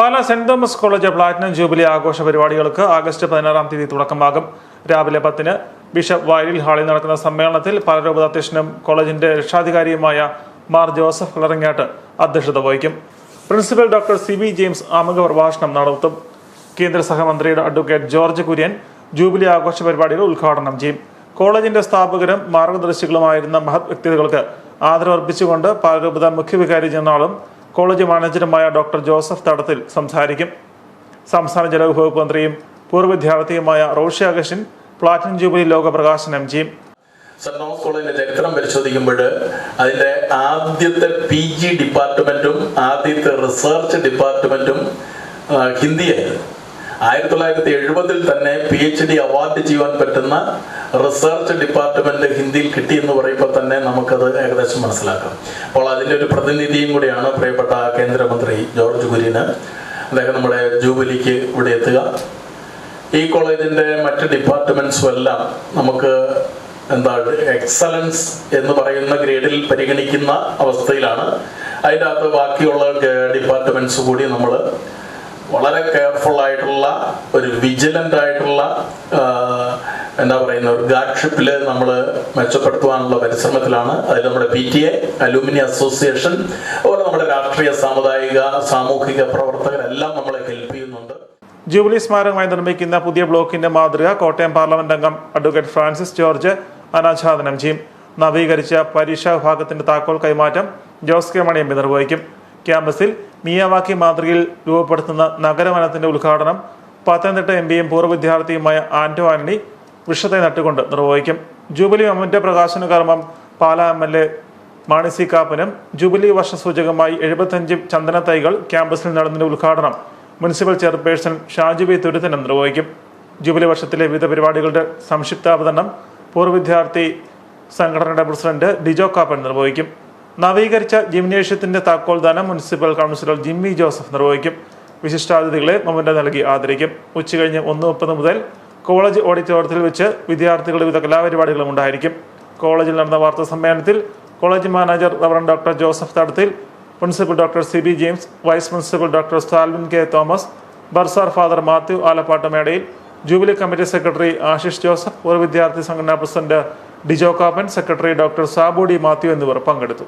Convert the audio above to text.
Pala Saint Thomas college platinum jubilee ആഘോഷ പരിപാടികൾക്ക് August പതിനാറാം തീയതി തുടക്കമാകും. രാവിലെ പത്തിന് ബിഷപ്പ് വയലിൽ ഹാളിൽ നടക്കുന്ന സമ്മേളനത്തിൽ പാലരൂപത അധ്യക്ഷനും കോളേജിന്റെ രക്ഷാധികാരിയുമായ മാർ ജോസഫ് കളറങ്ങാട്ട് അധ്യക്ഷത വഹിക്കും. Principal doctor C B James ആമുഖ പ്രഭാഷണം നടത്തും. കേന്ദ്ര സഹമന്ത്രിയുടെ അഡ്വക്കേറ്റ് ജോർജ് കുര്യൻ ജൂബിലി ആഘോഷ പരിപാടികൾ ഉദ്ഘാടനം ചെയ്യും. കോളേജിന്റെ സ്ഥാപകരും മാർഗദർശികളുമായിരുന്ന മഹത് വ്യക്തികൾക്ക് ആദരവർപ്പിച്ചുകൊണ്ട് പാലരൂപത മുഖ്യവികാരി ജനറാളും കോളേജ് മാനേജറുമായ ഡോക്ടർ ജോസഫ് തടത്തിൽ സംസാരിക്കും. സംസ്ഥാന ജലവിഭവ മന്ത്രിയും പൂർവ വിദ്യാർത്ഥിയുമായ Roshy Augustine platinum jubilee logo പ്രകാശനം ചെയ്യും കോളേജിന്റെ ചരിത്രം പരിശോധിക്കുമ്പോൾ അതിന്റെ ആദ്യത്തെ പി ജി ഡിപ്പാർട്ട്മെന്റും ആദ്യത്തെ റിസർച്ച് ഡിപ്പാർട്ട്മെന്റും ഹിന്ദിയായിരുന്നു. ആയിരത്തി തൊള്ളായിരത്തി എഴുപതിൽ തന്നെ പി എച്ച് ഡി അവാർഡ് ചെയ്യുവാൻ പറ്റുന്ന റിസർച്ച് ഡിപ്പാർട്ട്മെന്റ് ഹിന്ദിയിൽ കിട്ടി എന്ന് പറയുമ്പോൾ തന്നെ നമുക്കത് ഏകദേശം മനസ്സിലാക്കാം. അപ്പോൾ അതിന്റെ ഒരു പ്രതിനിധിയും കൂടിയാണ് പ്രിയപ്പെട്ട കേന്ദ്രമന്ത്രി ജോർജ് കുര്യന്. അദ്ദേഹം നമ്മുടെ ജൂബിലിക്ക് ഇവിടെ എത്തുക. ഈ കോളേജിന്റെ മറ്റ് ഡിപ്പാർട്ട്മെന്റ്സും എല്ലാം നമുക്ക് എന്താ എക്സലൻസ് എന്ന് പറയുന്ന ഗ്രേഡിൽ പരിഗണിക്കുന്ന അവസ്ഥയിലാണ്. അതിന്റെ അകത്ത് ബാക്കിയുള്ള ഡിപ്പാർട്ട്മെന്റ്സ് കൂടി നമ്മൾ വളരെ കെയർഫുൾ ആയിട്ടുള്ള ഒരു വിജിലന്റ് ആയിട്ടുള്ള എന്താ പറയുന്ന ഒരു ഗാർഡ്ഷിപ്പിൽ നമ്മൾ മെച്ചപ്പെടുത്തുവാനുള്ള പരിശ്രമത്തിലാണ്. അതിൽ നമ്മുടെ P T A alumni association അതുപോലെ നമ്മുടെ രാഷ്ട്രീയ സാമുദായിക സാമൂഹിക പ്രവർത്തകരെല്ലാം നമ്മളെ ഹെൽപ്പ് ചെയ്യുന്നുണ്ട്. ജൂബിലി സ്മാരകമായി നിർമ്മിക്കുന്ന പുതിയ ബ്ലോക്കിന്റെ മാതൃക കോട്ടയം പാർലമെന്റ് അംഗം അഡ്വക്കേറ്റ് ഫ്രാൻസിസ് ജോർജ് അനാച്ഛാദനം ചെയ്യും. നവീകരിച്ച പരീക്ഷാ വിഭാഗത്തിന്റെ താക്കോൽ കൈമാറ്റം Jose K Mani M P നിർവഹിക്കും. ക്യാമ്പസിൽ മിയാവാക്കി മാതൃകയിൽ രൂപപ്പെടുത്തുന്ന നഗരവനത്തിന്റെ ഉദ്ഘാടനം പത്തനംതിട്ട എം പിയും പൂർവ വിദ്യാർത്ഥിയുമായ ആന്റോ ആന്റണി വിഷത്തെ നട്ടുകൊണ്ട് നിർവഹിക്കും. ജൂബിലി അമ്മന്റെ പ്രകാശന കർമ്മം Pala M L A Mani C കാപ്പനും jubilee വർഷ സൂചകമായി എഴുപത്തഞ്ച് ചന്ദന തൈകൾ ക്യാമ്പസിൽ നടന്നതിന്റെ ഉദ്ഘാടനം municipal chairperson Shaji B Thuruthanam നിർവഹിക്കും. ജൂബിലി വർഷത്തിലെ വിവിധ പരിപാടികളുടെ സംക്ഷിപ്താവതരണം പൂർവ വിദ്യാർത്ഥി സംഘടനയുടെ പ്രസിഡന്റ് ഡിജോ കാപ്പൻ നിർവഹിക്കും. നവീകരിച്ച ജിംനേഷ്യത്തിന്റെ താക്കോൽദാനം മുനിസിപ്പൽ കൗൺസിലർ ജിമ്മി ജോസഫ് നിർവഹിക്കും. വിശിഷ്ടാതിഥികളെ മൊമെന്റ് നൽകി ആദരിക്കും. ഉച്ചകഴിഞ്ഞ് ഒന്ന് മുപ്പത് മുതൽ കോളേജ് ഓഡിറ്റോറിയത്തിൽ വെച്ച് വിദ്യാർത്ഥികളുടെ വിവിധ കലാപരിപാടികളും ഉണ്ടായിരിക്കും. കോളേജിൽ നടന്ന വാർത്താ സമ്മേളനത്തിൽ college manager reverend doctor Joseph Thadathil principal doctor C B James vice principal doctor Salvin K Thomas bursar father Mathew Alappattu Medayil jubilee committee secretary Ashish Joseph ഒരു വിദ്യാർത്ഥി സംഘടനാ president Dijo Kappan secretary doctor Sabu D Mathew എന്നിവർ പങ്കെടുത്തു.